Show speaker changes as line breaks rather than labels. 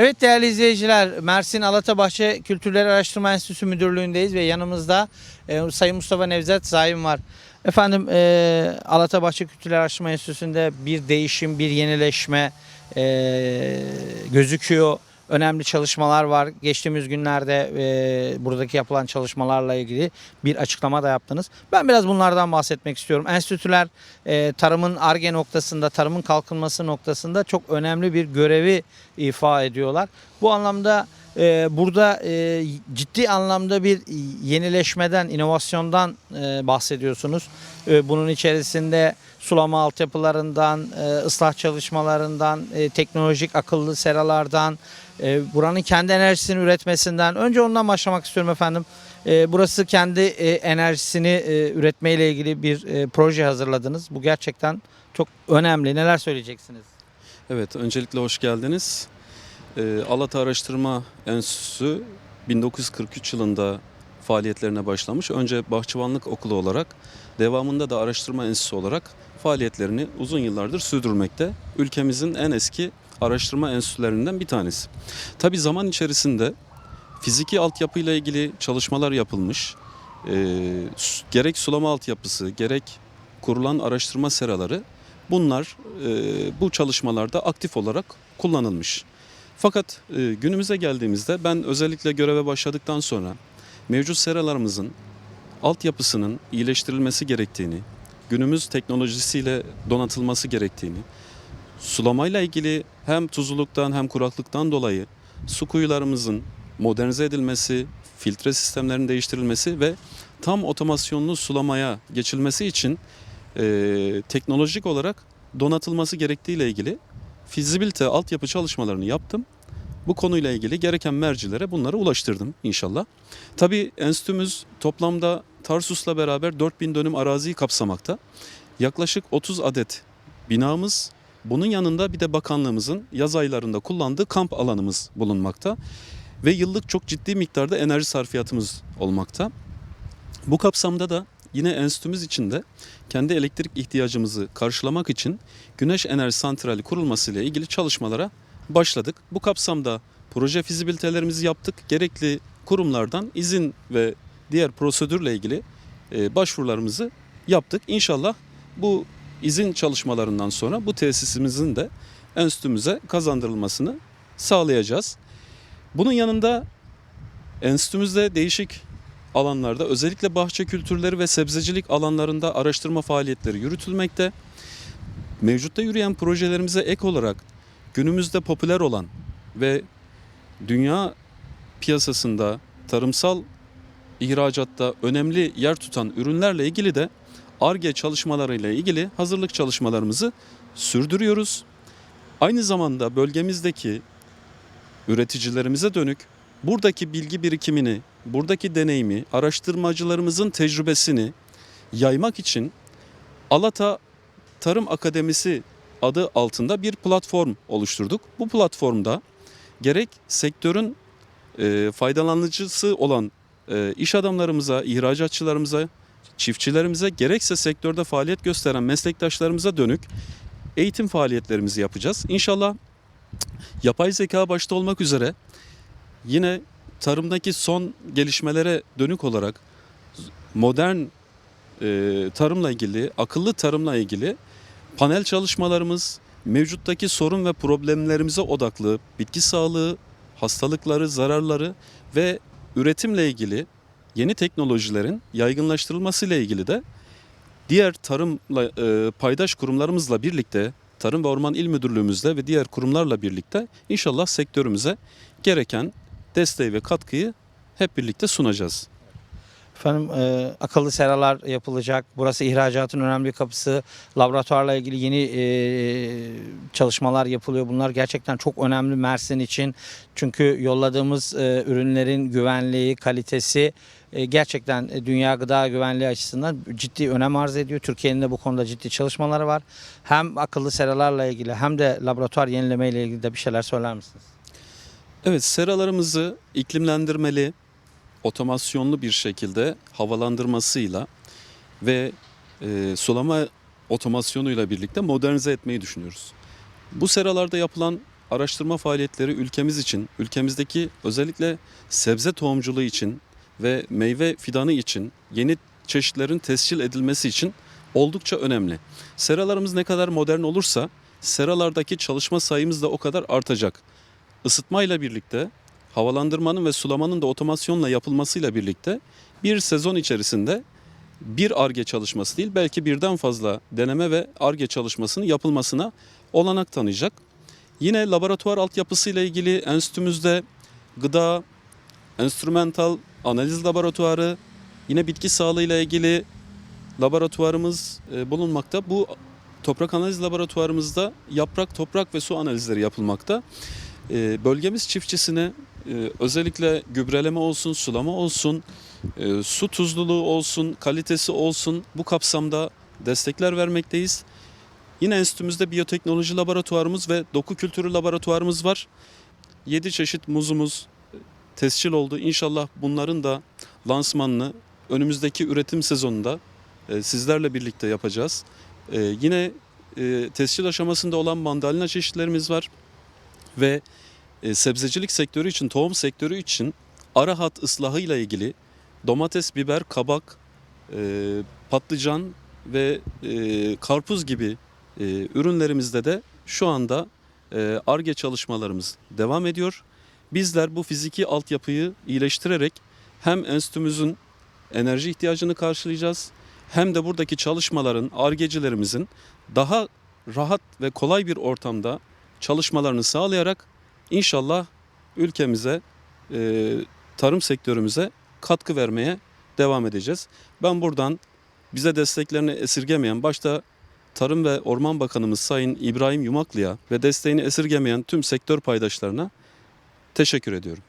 Evet değerli izleyiciler, Mersin Alatabahçe Kültürler Araştırma Enstitüsü Müdürlüğü'ndeyiz ve yanımızda e, Sayın Mustafa Nevzat Zaim var. Efendim e, Alatabahçe Kültürler Araştırma Enstitüsü'nde bir değişim, bir yenileşme e, gözüküyor. Önemli çalışmalar var. Geçtiğimiz günlerde e, buradaki yapılan çalışmalarla ilgili bir açıklama da yaptınız. Ben biraz bunlardan bahsetmek istiyorum. Enstitüler e, tarımın ARGE noktasında, tarımın kalkınması noktasında çok önemli bir görevi ifa ediyorlar. Bu anlamda e, burada e, ciddi anlamda bir yenileşmeden, inovasyondan e, bahsediyorsunuz. E, bunun içerisinde sulama altyapılarından, e, ıslah çalışmalarından, e, teknolojik akıllı seralardan, e, buranın kendi enerjisini üretmesinden. Önce ondan başlamak istiyorum efendim. Burası kendi enerjisini üretmeyle ilgili bir proje hazırladınız. Bu gerçekten çok önemli. Neler söyleyeceksiniz?
Evet, öncelikle hoş geldiniz. Alata Araştırma Enstitüsü 1943 yılında faaliyetlerine başlamış. Önce Bahçıvanlık Okulu olarak, devamında da Araştırma Enstitüsü olarak faaliyetlerini uzun yıllardır sürdürmekte. Ülkemizin en eski araştırma enstitülerinden bir tanesi. Tabi zaman içerisinde fiziki altyapıyla ilgili çalışmalar yapılmış. Su- gerek sulama altyapısı, gerek kurulan araştırma seraları bunlar e, bu çalışmalarda aktif olarak kullanılmış. Fakat e, günümüze geldiğimizde ben özellikle göreve başladıktan sonra mevcut seralarımızın altyapısının iyileştirilmesi gerektiğini, günümüz teknolojisiyle donatılması gerektiğini, sulamayla ilgili hem tuzluluktan hem kuraklıktan dolayı su kuyularımızın modernize edilmesi, filtre sistemlerinin değiştirilmesi ve tam otomasyonlu sulamaya geçilmesi için e, teknolojik olarak donatılması gerektiğiyle ilgili fizibilite altyapı çalışmalarını yaptım. Bu konuyla ilgili gereken mercilere bunları ulaştırdım inşallah. Tabii enstitümüz toplamda Tarsus'la beraber 4000 dönüm araziyi kapsamakta. Yaklaşık 30 adet binamız, bunun yanında bir de bakanlığımızın yaz aylarında kullandığı kamp alanımız bulunmakta. Ve yıllık çok ciddi miktarda enerji sarfiyatımız olmakta. Bu kapsamda da yine enstitümüz içinde kendi elektrik ihtiyacımızı karşılamak için güneş enerji santrali kurulmasıyla ilgili çalışmalara başladık. Bu kapsamda proje fizibilitelerimizi yaptık. Gerekli kurumlardan izin ve diğer prosedürle ilgili e, başvurularımızı yaptık. İnşallah bu izin çalışmalarından sonra bu tesisimizin de enstitümüze kazandırılmasını sağlayacağız. Bunun yanında enstitümüzde değişik alanlarda özellikle bahçe kültürleri ve sebzecilik alanlarında araştırma faaliyetleri yürütülmekte. Mevcutta yürüyen projelerimize ek olarak günümüzde popüler olan ve dünya piyasasında tarımsal ihracatta önemli yer tutan ürünlerle ilgili de ARGE çalışmalarıyla ilgili hazırlık çalışmalarımızı sürdürüyoruz. Aynı zamanda bölgemizdeki üreticilerimize dönük buradaki bilgi birikimini, buradaki deneyimi, araştırmacılarımızın tecrübesini yaymak için Alata Tarım Akademisi adı altında bir platform oluşturduk. Bu platformda gerek sektörün e, faydalanıcısı olan e, iş adamlarımıza, ihracatçılarımıza, çiftçilerimize gerekse sektörde faaliyet gösteren meslektaşlarımıza dönük eğitim faaliyetlerimizi yapacağız. İnşallah yapay zeka başta olmak üzere yine tarımdaki son gelişmelere dönük olarak modern e, tarımla ilgili, akıllı tarımla ilgili panel çalışmalarımız mevcuttaki sorun ve problemlerimize odaklı bitki sağlığı, hastalıkları, zararları ve üretimle ilgili yeni teknolojilerin yaygınlaştırılması ile ilgili de diğer tarımla e, paydaş kurumlarımızla birlikte Tarım ve Orman İl Müdürlüğümüzle ve diğer kurumlarla birlikte inşallah sektörümüze gereken desteği ve katkıyı hep birlikte sunacağız.
Efendim e, akıllı seralar yapılacak. Burası ihracatın önemli kapısı. Laboratuvarla ilgili yeni e, çalışmalar yapılıyor. Bunlar gerçekten çok önemli Mersin için. Çünkü yolladığımız e, ürünlerin güvenliği, kalitesi e, gerçekten e, dünya gıda güvenliği açısından ciddi önem arz ediyor. Türkiye'nin de bu konuda ciddi çalışmaları var. Hem akıllı seralarla ilgili hem de laboratuvar yenileme ile ilgili de bir şeyler söyler misiniz?
Evet seralarımızı iklimlendirmeli, otomasyonlu bir şekilde havalandırmasıyla ve e, sulama otomasyonuyla birlikte modernize etmeyi düşünüyoruz. Bu seralarda yapılan araştırma faaliyetleri ülkemiz için, ülkemizdeki özellikle sebze tohumculuğu için ve meyve fidanı için yeni çeşitlerin tescil edilmesi için oldukça önemli. Seralarımız ne kadar modern olursa seralardaki çalışma sayımız da o kadar artacak. Isıtmayla birlikte havalandırmanın ve sulamanın da otomasyonla yapılmasıyla birlikte bir sezon içerisinde bir ARGE çalışması değil belki birden fazla deneme ve ARGE çalışmasının yapılmasına olanak tanıyacak. Yine laboratuvar altyapısıyla ilgili enstitümüzde gıda, enstrümantal analiz laboratuvarı, yine bitki sağlığı ile ilgili laboratuvarımız e, bulunmakta. Bu toprak analiz laboratuvarımızda yaprak, toprak ve su analizleri yapılmakta. E, Bölgemiz çiftçisine özellikle gübreleme olsun, sulama olsun, e, su tuzluluğu olsun, kalitesi olsun bu kapsamda destekler vermekteyiz. Yine enstitümüzde biyoteknoloji laboratuvarımız ve doku kültürü laboratuvarımız var. 7 çeşit muzumuz tescil oldu. İnşallah bunların da lansmanını önümüzdeki üretim sezonunda e, sizlerle birlikte yapacağız. E, yine tescil aşamasında olan mandalina çeşitlerimiz var ve e, sebzecilik sektörü için, tohum sektörü için ara hat ıslahı ile ilgili domates, biber, kabak, e, patlıcan ve e, karpuz gibi e, ürünlerimizde de şu anda e, ARGE çalışmalarımız devam ediyor. Bizler bu fiziki altyapıyı iyileştirerek hem enstitümüzün enerji ihtiyacını karşılayacağız hem de buradaki çalışmaların, ARGE'cilerimizin daha rahat ve kolay bir ortamda çalışmalarını sağlayarak inşallah ülkemize, e, tarım sektörümüze katkı vermeye devam edeceğiz. Ben buradan bize desteklerini esirgemeyen başta Tarım ve Orman Bakanımız Sayın İbrahim Yumaklı'ya ve desteğini esirgemeyen tüm sektör paydaşlarına teşekkür ediyorum.